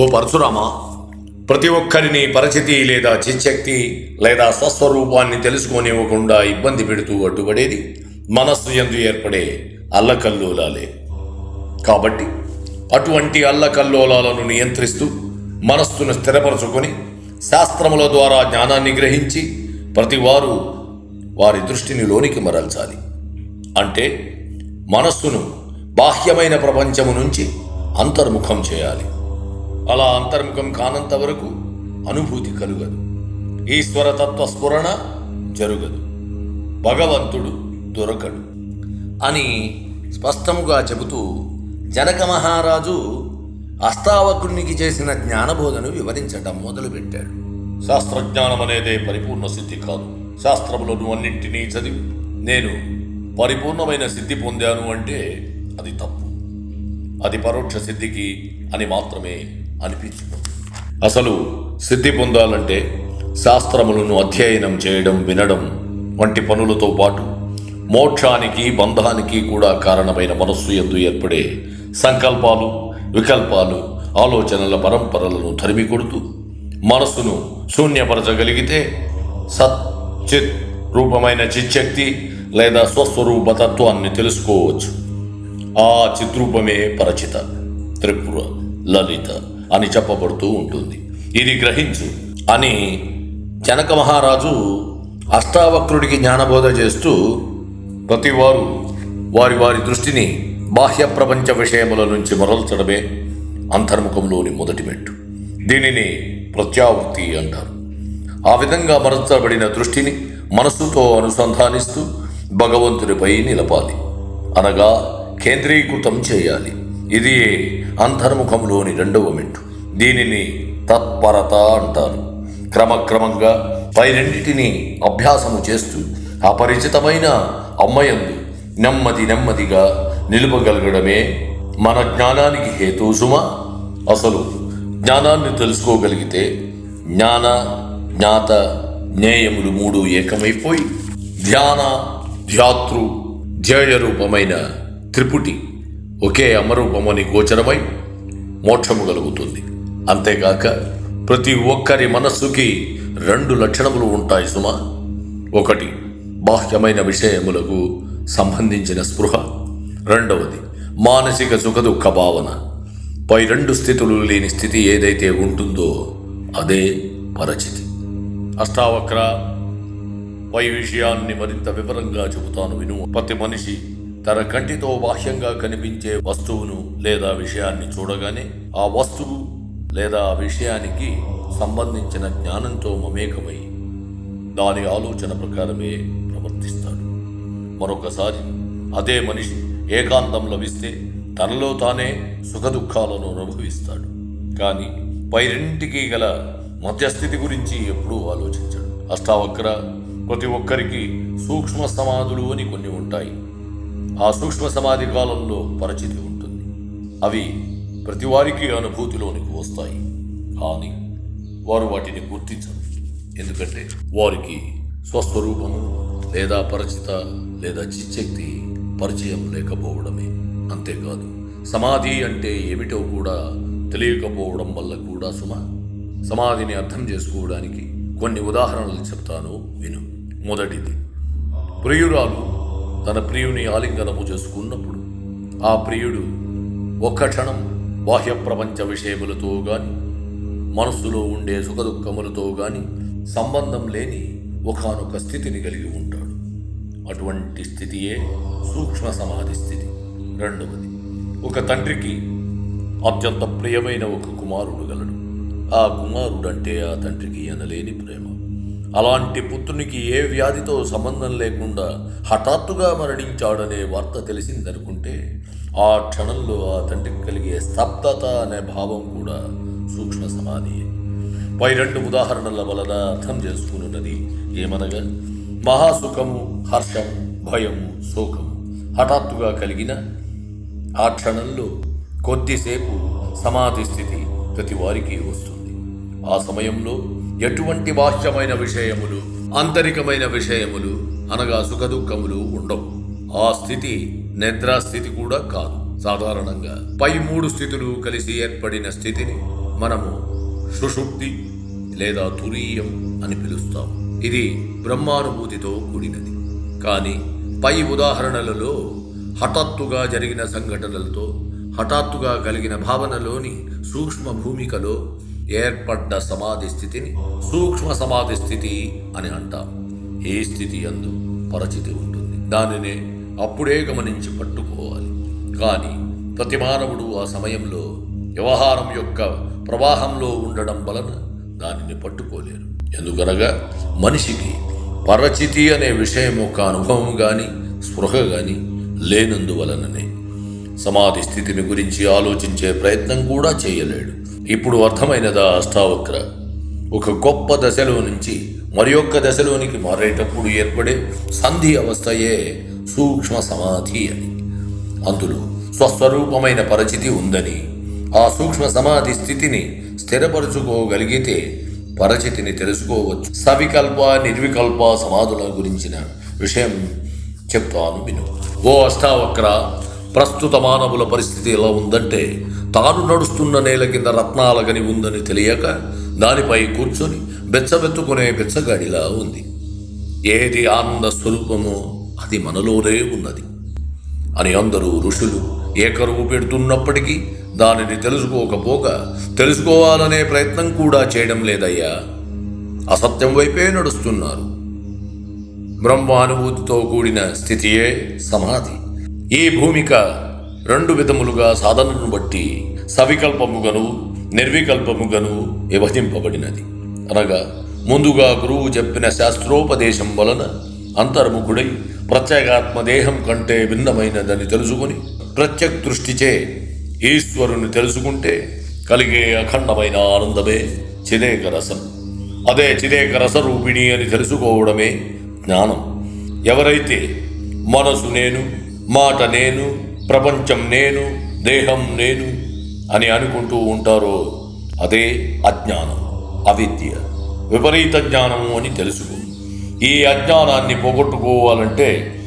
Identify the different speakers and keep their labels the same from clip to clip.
Speaker 1: ఓ పరశురామ ప్రతి ఒక్కరిని పరిచితి లేదా చిచ్చక్తి లేదా స్వస్వరూపాన్ని తెలుసుకోనివ్వకుండా ఇబ్బంది పెడుతూ అడ్డుపడేది మనస్సు ఎందు ఏర్పడే అల్లకల్లోలాలే. కాబట్టి అటువంటి అల్లకల్లోలాలను నియంత్రిస్తూ మనస్సును స్థిరపరచుకొని శాస్త్రముల ద్వారా జ్ఞానాన్ని గ్రహించి ప్రతివారు వారి దృష్టిని లోనికి మరల్చాలి. అంటే మనస్సును బాహ్యమైన ప్రపంచము నుంచి అంతర్ముఖం చేయాలి. అలా అంతర్ముఖం కానంత వరకు అనుభూతి కలుగదు. ఈశ్వరతత్వ స్ఫురణ జరుగదు. భగవంతుడు దొరకడు అని స్పష్టముగా చెబుతూ జనక మహారాజు అష్టావకునికి చేసిన జ్ఞానబోధను వివరించడం మొదలుపెట్టాడు. శాస్త్రజ్ఞానం అనేదే పరిపూర్ణ సిద్ధి కాదు. శాస్త్రములను అన్నింటినీ చదివి నేను పరిపూర్ణమైన సిద్ధి పొందాను అంటే అది తప్పు. అది పరోక్ష సిద్ధికి అని మాత్రమే అనిపించుకుంది అసలు సిద్ధి పొందాలంటే శాస్త్రములను అధ్యయనం చేయడం వినడం వంటి పనులతో పాటు మోక్షానికి బంధానికి కూడా కారణమైన మనస్సు ఎందు ఏర్పడే సంకల్పాలు వికల్పాలు ఆలోచనల పరంపరలను తరిమి కొడుతూ మనస్సును శూన్యపరచగలిగితే సత్ చిత్ రూపమైన చిచ్చక్తి లేదా స్వస్వరూప తత్వాన్ని తెలుసుకోవచ్చు. ఆ చిద్రూపమే పరచిత త్రిపుర లలిత. అని చెప్పబడుతూ ఉంటుంది. ఇది గ్రహించు. అని జనక మహారాజు అష్టావక్రుడికి జ్ఞానబోధ చేస్తూ ప్రతివారు వారి వారి దృష్టిని బాహ్య ప్రపంచ విషయముల నుంచి మరల్చడమే అంతర్ముఖంలోని మొదటి మెట్టు. దీనిని ప్రత్యావృత్తి అంటారు. ఆ విధంగా మరల్చబడిన దృష్టిని మనస్సుతో అనుసంధానిస్తూ భగవంతుడిపై నిలపాలి. అనగా కేంద్రీకృతం చేయాలి. ఇది అంతర్ముఖంలోని రెండవ మెట్టు. దీనిని తత్పరత అంటారు. క్రమక్రమంగా పై రెండింటిని అభ్యాసము చేస్తూ అపరిచితమైన అమ్మయందు నెమ్మది నెమ్మదిగా నిలుపగలగడమే మన జ్ఞానానికి హేతు సుమ. అసలు జ్ఞానాన్ని తెలుసుకోగలిగితే జ్ఞాన జ్ఞాత జ్ఞేయములు మూడు ఏకమైపోయి ధ్యాన ధ్యాతృ ధ్యేయ రూపమైన త్రిపుటి ఒకే అమరూపమని గోచరమై మోక్షము కలుగుతుంది. అంతేగాక ప్రతి ఒక్కరి మనస్సుకి రెండు లక్షణములు ఉంటాయి సుమా. ఒకటి బాహ్యమైన విషయములకు సంబంధించిన స్పృహ. రెండవది మానసిక సుఖదుఖ భావన. పై రెండు స్థితులు లేని స్థితి ఏదైతే ఉంటుందో అదే పరచితి. అష్టావక్ర పై విషయాన్ని మరింత వివరంగా చెబుతాను విను. ప్రతి మనిషి తన కంటితో బాహ్యంగా కనిపించే వస్తువును లేదా విషయాన్ని చూడగానే ఆ వస్తువు లేదా ఆ విషయానికి సంబంధించిన జ్ఞానంతో మమేకమై దాని ఆలోచన ప్రకారమే ప్రవర్తిస్తాడు. మరొకసారి అదే మనిషి ఏకాంతం లభిస్తే తనలో తానే సుఖదుఖాలను అనుభవిస్తాడు. కానీ పైరింటికి గల మధ్యస్థితి గురించి ఎప్పుడూ ఆలోచించడు. అష్టావక్ర ప్రతి ఒక్కరికి సూక్ష్మ సమాధులు అని కొన్ని ఉంటాయి. ఆ సూక్ష్మ సమాధి కాలంలో పరిచితి ఉంటుంది. అవి ప్రతి వారికి అనుభూతిలోనికి వస్తాయి. కానీ వారు వాటిని గుర్తించరు. ఎందుకంటే వారికి స్వస్వరూపము లేదా పరిచిత లేదా చిచ్చక్తి పరిచయం లేకపోవడమే. అంతేకాదు సమాధి అంటే ఏమిటో కూడా తెలియకపోవడం వల్ల కూడా సుమ సమాధిని అర్థం చేసుకోవడానికి కొన్ని ఉదాహరణలు చెప్తాను విను. మొదటిది ప్రియురాలు తన ప్రియుని ఆలింగనము చేసుకున్నప్పుడు ఆ ప్రియుడు ఒక్క క్షణం బాహ్య ప్రపంచ విషయములతో గాని మనస్సులో ఉండే సుఖదుఖములతో గాని సంబంధం లేని ఒకానొక స్థితిని కలిగి ఉంటాడు. అటువంటి స్థితియే సూక్ష్మ సమాధి స్థితి. రెండవది ఒక తండ్రికి అత్యంత ప్రియమైన ఒక కుమారుడు గలడు. ఆ కుమారుడంటే ఆ తండ్రికి ఎనలేని ప్రేమ. అలాంటి పుత్రునికి ఏ వ్యాధితో సంబంధం లేకుండా హఠాత్తుగా మరణించాడనే వార్త తెలిసిందనుకుంటే ఆ క్షణంలో ఆ తండ్రికి కలిగే స్తబ్దత అనే భావం కూడా సూక్ష్మ సమాధి. పై రెండు ఉదాహరణల వలన అర్థం చేసుకున్నది ఏమనగా మహాసుఖము హర్షం భయము శోకము హఠాత్తుగా కలిగిన ఆ క్షణంలో కొద్దిసేపు సమాధి స్థితి ప్రతి వారికి వస్తుంది. ఆ సమయంలో ఎటువంటి బాహ్యమైన విషయములు ఆంతరికమైన విషయములు అనగా సుఖదుఖములు ఉండవు. ఆ స్థితి నిద్రా స్థితి కూడా కాదు. సాధారణంగా పై మూడు స్థితులు కలిసి ఏర్పడిన స్థితిని మనము సుషుప్తి లేదా తురీయం అని పిలుస్తాం. ఇది బ్రహ్మానుభూతితో కూడినది. కానీ పై ఉదాహరణలలో హఠాత్తుగా జరిగిన సంఘటనలతో హఠాత్తుగా కలిగిన భావనలోని సూక్ష్మ భూమికలో ఏర్పడ్డ సమాధి స్థితిని సూక్ష్మ సమాధి స్థితి అని అంటాం. ఏ స్థితి అందు పరచితి ఉంటుంది. దానినే అప్పుడే గమనించి పట్టుకోవాలి. కానీ ప్రతి మానవుడు ఆ సమయంలో వ్యవహారం యొక్క ప్రవాహంలో ఉండడం వలన దానిని పట్టుకోలేరు. ఎందుకనగా మనిషికి పరచితి అనే విషయం ఒక అనుభవం కానీ స్పృహ కానీ లేనందువలననే. సమాధి స్థితిని గురించి ఆలోచించే ప్రయత్నం కూడా చేయలేడు. ఇప్పుడు అర్థమైనదా అష్టావక్ర? ఒక గొప్ప దశలో నుంచి మరి ఒక్క దశలోనికి మారేటప్పుడు ఏర్పడే సంధి అవస్థయే సూక్ష్మ సమాధి అని. అందులో స్వస్వరూపమైన పరిచితి ఉందని ఆ సూక్ష్మ సమాధి స్థితిని స్థిరపరచుకోగలిగితే పరిచితిని తెలుసుకోవచ్చు. సవికల్ప నిర్వికల్ప సమాధుల గురించిన విషయం చెప్తాను విను. ఓ అష్టావక్ర ప్రస్తుత మానవుల పరిస్థితి ఎలా ఉందంటే తాను నడుస్తున్న నేల కింద రత్నాల గని ఉందని తెలియక దానిపై కూర్చొని బెచ్చబెత్తుకునే బెచ్చగాడిలా ఉంది. ఏది ఆనంద స్వరూపమో అది మనలోనే ఉన్నది. అని అందరూ ఋషులు ఏకరువు పెడుతున్నప్పటికీ దానిని తెలుసుకోకపోక తెలుసుకోవాలనే ప్రయత్నం కూడా చేయడం లేదయ్యా. అసత్యం వైపే నడుస్తున్నారు. బ్రహ్మానుభూతితో కూడిన స్థితియే సమాధి. ఈ భూమిక రెండు విధములుగా సాధనను బట్టి సవికల్పముగను నిర్వికల్పముగను విభజింపబడినది. అనగా ముందుగా గురువు చెప్పిన శాస్త్రోపదేశం వలన అంతర్ముఖుడై ప్రత్యేగాత్మ దేహం కంటే భిన్నమైనదని తెలుసుకుని ప్రత్యక్ దృష్టిచే ఈశ్వరుని తెలుసుకుంటే కలిగే అఖండమైన ఆనందమే చిదేక రసం అదే చిదేక రసరూపిణి అని తెలుసుకోవడమే జ్ఞానం. ఎవరైతే మనసు నేను మాట నేను ప్రపంచం నేను దేహం నేను అని అనుకుంటూ ఉంటారో అదే అజ్ఞానం అవిద్య విపరీత జ్ఞానము అని తెలుసుకో. ఈ అజ్ఞానాన్ని పోగొట్టుకోవాలంటే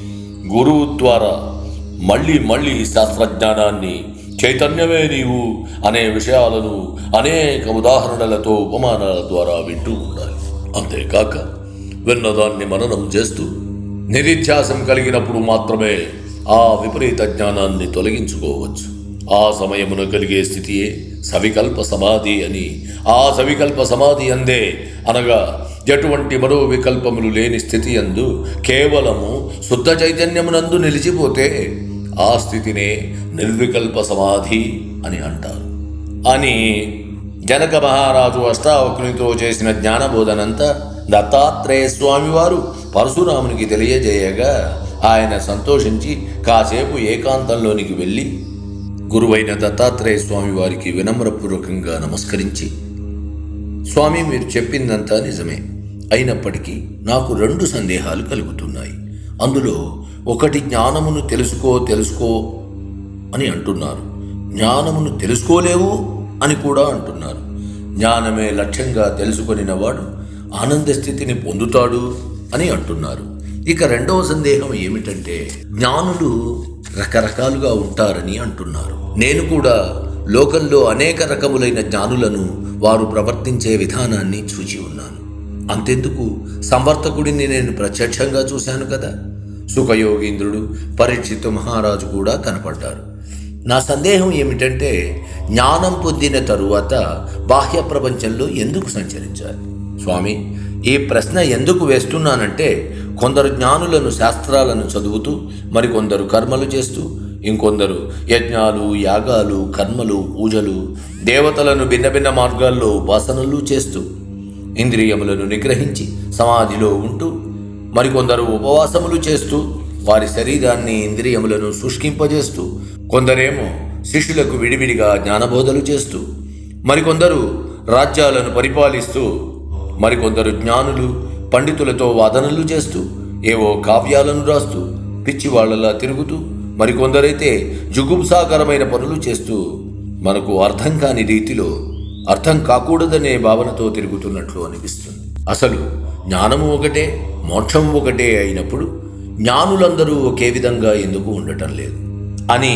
Speaker 1: గురువు ద్వారా మళ్ళీ మళ్ళీ శాస్త్రజ్ఞానాన్ని చైతన్యమే నీవు అనే విషయాలను అనేక ఉదాహరణలతో ఉపమానాల ద్వారా వింటూ ఉండాలి. అంతేకాక విన్నదాన్ని మననం చేస్తూ నిరిధ్యాసం కలిగినప్పుడు మాత్రమే ఆ విపరీత జ్ఞానాన్ని తొలగించుకోవచ్చు. ఆ సమయమున కలిగే స్థితియే సవికల్ప సమాధి అని. ఆ సవికల్ప సమాధి అందే అనగా ఎటువంటి మరో వికల్పములు లేని స్థితి అందు కేవలము శుద్ధ చైతన్యమునందు నిలిచిపోతే ఆ స్థితినే నిర్వికల్ప సమాధి అని అంటారు. అని జనక మహారాజు అష్టావక్రునితో చేసిన జ్ఞానబోధనంతా దత్తాత్రేయ స్వామివారు పరశురామునికి తెలియజేయగా ఆయన సంతోషించి కాసేపు ఏకాంతంలోనికి వెళ్ళి గురువైన దత్తాత్రేయ స్వామి వారికి వినమ్రపూర్వకంగా నమస్కరించి స్వామి మీరు చెప్పిందంతా నిజమే. అయినప్పటికీ నాకు రెండు సందేహాలు కలుగుతున్నాయి. అందులో ఒకటి జ్ఞానమును తెలుసుకో తెలుసుకో అని అంటున్నారు. జ్ఞానమును తెలుసుకోలేవు అని కూడా అంటున్నారు. జ్ఞానమే లక్ష్యంగా తెలుసుకొనినవాడు ఆనంద స్థితిని పొందుతాడు అని అంటున్నారు. ఇక రెండవ సందేహం ఏమిటంటే జ్ఞానులు రకరకాలుగా ఉంటారని అంటున్నారు. నేను కూడా లోకంలో అనేక రకములైన జ్ఞానులను వారు ప్రవర్తించే విధానాన్ని చూచి ఉన్నాను. అంతెందుకు సంవర్తకుడిని నేను ప్రత్యక్షంగా చూశాను కదా. సుఖయోగీంద్రుడు పరీక్షిత మహారాజు కూడా కనపడ్డారు. నా సందేహం ఏమిటంటే జ్ఞానం పొందిన తరువాత బాహ్య ప్రపంచంలో ఎందుకు సంచరించాలి? స్వామి ఈ ప్రశ్న ఎందుకు వేస్తున్నానంటే కొందరు జ్ఞానులను శాస్త్రాలను చదువుతూ మరికొందరు కర్మలు చేస్తూ ఇంకొందరు యజ్ఞాలు యాగాలు కర్మలు పూజలు దేవతలను భిన్న భిన్న మార్గాల్లో ఉపాసనలు చేస్తూ ఇంద్రియములను నిగ్రహించి సమాధిలో ఉంటూ మరికొందరు ఉపవాసములు చేస్తూ వారి శరీరాన్ని ఇంద్రియములను శుష్కింపజేస్తూ కొందరేమో శిష్యులకు విడివిడిగా జ్ఞానబోధలు చేస్తూ మరికొందరు రాజ్యాలను పరిపాలిస్తూ మరికొందరు జ్ఞానులు పండితులతో వాదనలు చేస్తూ ఏవో కావ్యాలను రాస్తూ పిచ్చివాళ్ళలా తిరుగుతూ మరికొందరైతే జుగుప్సాకరమైన పనులు చేస్తూ మనకు అర్థం కాని రీతిలో అర్థం కాకూడదనే భావనతో తిరుగుతున్నట్లు అనిపిస్తుంది. అసలు జ్ఞానము ఒకటే మోక్షం ఒకటే అయినప్పుడు జ్ఞానులందరూ ఒకే విధంగా ఎందుకు ఉండటం లేదు? అని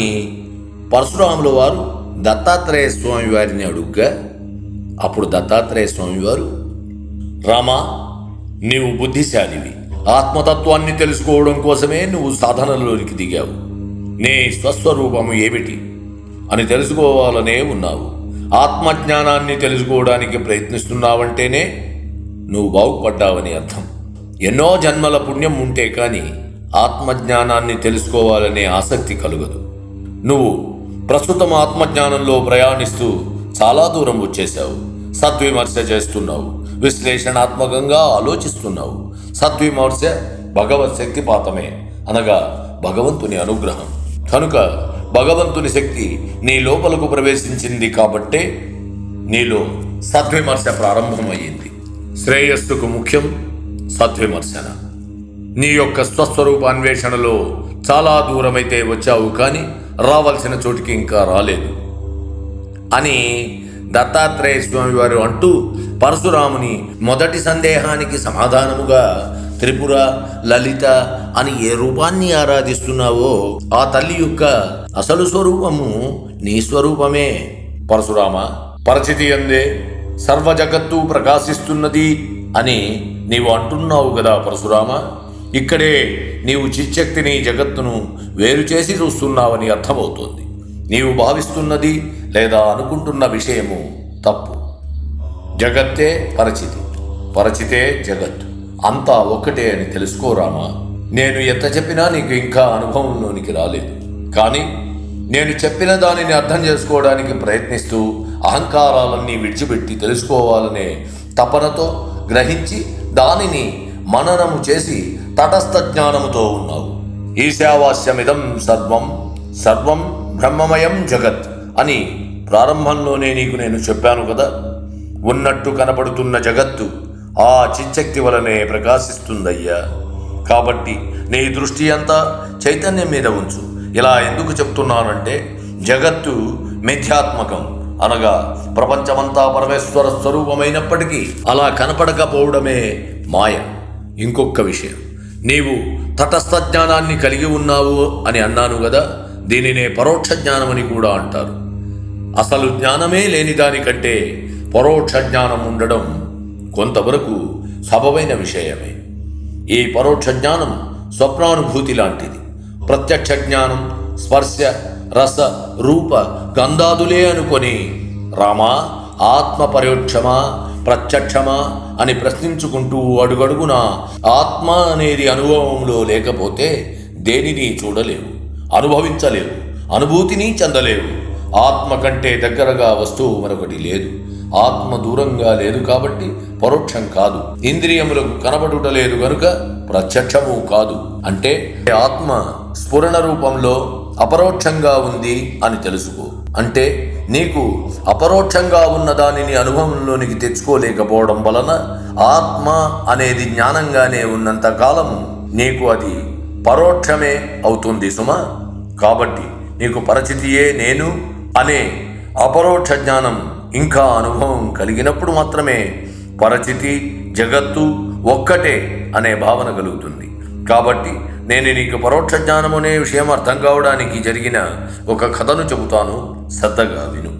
Speaker 1: పరశురాముల వారు దత్తాత్రేయ స్వామి వారిని అడుగ్గా అప్పుడు దత్తాత్రేయ స్వామివారు రామా నీవు బుద్ధిశాలివి. ఆత్మతత్వాన్ని తెలుసుకోవడం కోసమే నువ్వు సాధనలోనికి దిగావు. నీ స్వస్వరూపము ఏమిటి? అని తెలుసుకోవాలనే ఉన్నావు. ఆత్మజ్ఞానాన్ని తెలుసుకోవడానికి ప్రయత్నిస్తున్నావంటేనే నువ్వు బాగుపడ్డావని అర్థం. ఎన్నో జన్మల పుణ్యం ఉంటే కానీ ఆత్మజ్ఞానాన్ని తెలుసుకోవాలనే ఆసక్తి కలుగదు. నువ్వు ప్రస్తుతం ఆత్మజ్ఞానంలో ప్రయాణిస్తూ చాలా దూరం వచ్చేశావు. సద్విమర్శ చేస్తున్నావు. విశ్లేషణాత్మకంగా ఆలోచిస్తున్నావు. సద్విమర్శ భగవత్ శక్తిపాతమే అనగా భగవంతుని అనుగ్రహం. కనుక భగవంతుని శక్తి నీ లోపలకు ప్రవేశించింది కాబట్టే నీలో సద్విమర్శ ప్రారంభమయ్యింది. శ్రేయస్సుకు ముఖ్యం సద్విమర్శన. నీ యొక్క స్వస్వరూప అన్వేషణలో చాలా దూరమైతే వచ్చావు కానీ రావాల్సిన చోటికి ఇంకా రాలేదు అని దత్తాత్రేయ స్వామి వారు అంటూ పరశురాముని మొదటి సందేహానికి సమాధానముగా త్రిపుర లలిత అని ఏ రూపాన్ని ఆరాధిస్తున్నావో ఆ తల్లి యొక్క అసలు స్వరూపము నీ స్వరూపమే. పరశురామ పరచితి అందే సర్వ జగత్తు ప్రకాశిస్తున్నది అని నీవు అంటున్నావు కదా పరశురామ. ఇక్కడే నీవు చిచ్చక్తిని జగత్తును వేరు చేసి చూస్తున్నావని అర్థమవుతోంది. నీవు భావిస్తున్నది లేదా అనుకుంటున్న విషయము తప్పు. జగత్తే పరచితి పరచితే జగత్తు అంతా ఒక్కటే అని తెలుసుకోరామా నేను ఎంత చెప్పినా నీకు ఇంకా అనుభవంలోనికి రాలేదు. కానీ నేను చెప్పిన దానిని అర్థం చేసుకోవడానికి ప్రయత్నిస్తూ అహంకారాలన్నీ విడిచిపెట్టి తెలుసుకోవాలనే తపనతో గ్రహించి దానిని మననము చేసి తటస్థ జ్ఞానముతో ఉన్నావు. ఈశావాస్యమిదం సర్వం సర్వం బ్రహ్మమయం జగత్ అని ప్రారంభంలోనే నీకు నేను చెప్పాను కదా. ఉన్నట్టు కనబడుతున్న జగత్తు ఆ చిచ్చక్తి వలనే ప్రకాశిస్తుందయ్యా. కాబట్టి నీ దృష్టి అంతా చైతన్యం మీద ఉంచు. ఇలా ఎందుకు చెప్తున్నానంటే జగత్తు మిథ్యాత్మకం అనగా ప్రపంచమంతా పరమేశ్వర స్వరూపమైనప్పటికీ అలా కనపడకపోవడమే మాయ. ఇంకొక విషయం నీవు తటస్థ జ్ఞానాన్ని కలిగి ఉన్నావు అని అన్నాను కదా దీనినే పరోక్ష జ్ఞానమని కూడా అంటారు. అసలు జ్ఞానమే లేని దానికంటే పరోక్ష జ్ఞానం ఉండడం కొంతవరకు సబవైన విషయమే. ఈ పరోక్ష జ్ఞానం స్వప్నానుభూతి లాంటిది. ప్రత్యక్ష జ్ఞానం స్పర్శ రస రూప గంధాదులే అనుకొని రామా ఆత్మ పరోక్షమా ప్రత్యక్షమా అని ప్రశ్నించుకుంటూ అడుగడుగున ఆత్మ అనేది అనుభవంలో లేకపోతే దేనిని చూడలేవు అనుభవించలేవు అనుభూతిని చెందలేవు. ఆత్మ కంటే దగ్గరగా వస్తువు మరొకటి లేదు. ఆత్మ దూరంగా లేదు కాబట్టి పరోక్షం కాదు. ఇంద్రియములకు కనబడుట లేదు గనుక ప్రత్యక్షము కాదు. అంటే ఆత్మ స్ఫురణ రూపంలో అపరోక్షంగా ఉంది అని తెలుసుకో. అంటే నీకు అపరోక్షంగా ఉన్న దానిని అనుభవంలోనికి తెచ్చుకోలేకపోవడం వలన ఆత్మ అనేది జ్ఞానంగానే ఉన్నంత కాలం నీకు అది పరోక్షమే అవుతుంది సుమా. కాబట్టి నీకు పరిచితియే నేను అనే అపరోక్ష జ్ఞానం ఇంకా అనుభవం కలిగినప్పుడు మాత్రమే పరచితి జగత్తు ఒక్కటే అనే భావన కలుగుతుంది. కాబట్టి నేను నీకు పరోక్ష జ్ఞానం అనే విషయం అర్థం కావడానికి జరిగిన ఒక కథను చెబుతాను శ్రద్ధగా విను